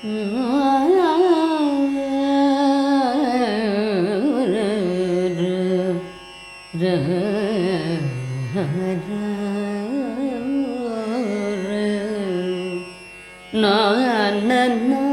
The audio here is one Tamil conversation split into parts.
na na na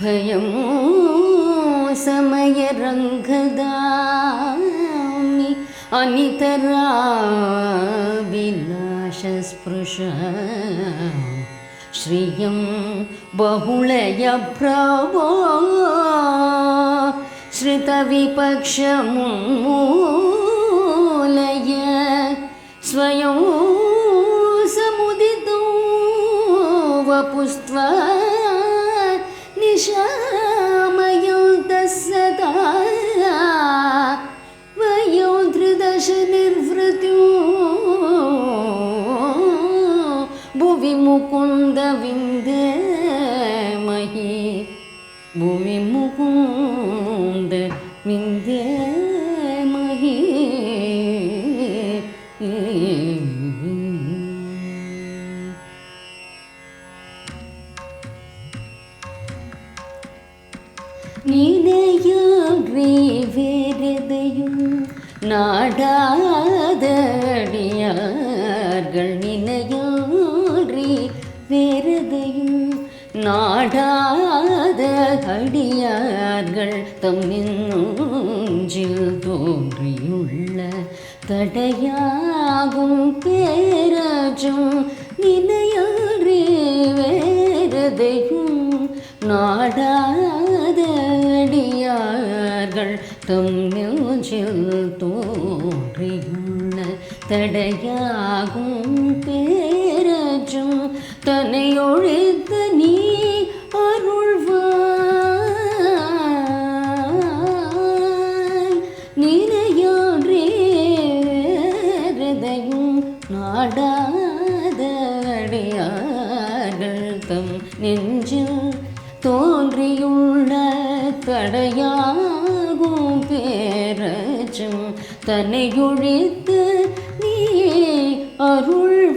भयं अनितरा अनितराविलाशस्पृश श्रियं बहुळभो श्रुतविपक्षमु निशामयन्तः सदा वयो त्रिदश निर्वृत्यो भुवि मुकुन्दविन्दमहि भूमि मुकुन्द विन्द्यमहि நாடாதடியார்கள் நினையான்றே வேறெதையும் நாடாத அடியார்கள் தம் நெஞ்சில் தோன்றியுள்ள தடையாகும் பேராஜும் நினையான்றே வேறதையும் நாடாத அடியார்கள் தம் நெஞ்சில் தோன்றியுள்ள தடையாகும் பேரற்றும் தன்னை ஒழித்த நீ அருள்வாய். நினையான்றே ஹிருதயம் நாடாத அடியார்கள் பேரச்சும் தன்னை நீ அருள்வாய்.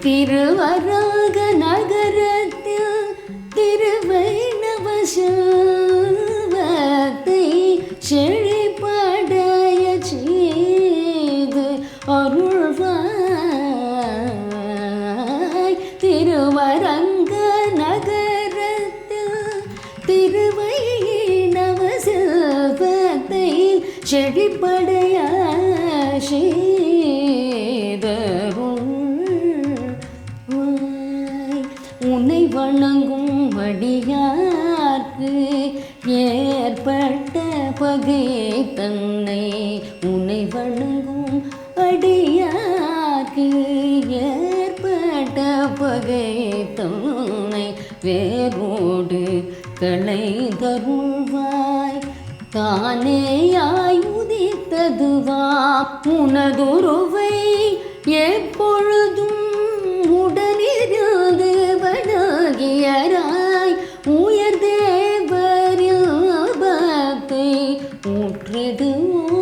திருவராக நகரத்தில் திருவைணவ செல்வத்தை செழிப்படைய செய்து அருள்வாய். திருவரங்க செழிப்படைய உன்னை வணங்கும் வடியார்க்கு ஏற்பட்ட பகை தன்னை உன்னை வணங்கும் அடியார்க்கு ஏற்பட்ட பகை தன்னை வேரோடு களை தருவார் தானேயாய் உதித்ததுவா? உனதுருவை எப்பொழுதும் உடனிருந்து வணங்கியராய் உயர் தேவரில் பக்தை ஊற்றிடுவோம்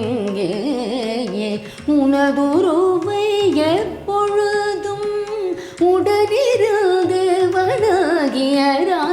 இங்கேயே உனதுருவை எப்பொழுதும் உடனிருந்து வணங்கியராய்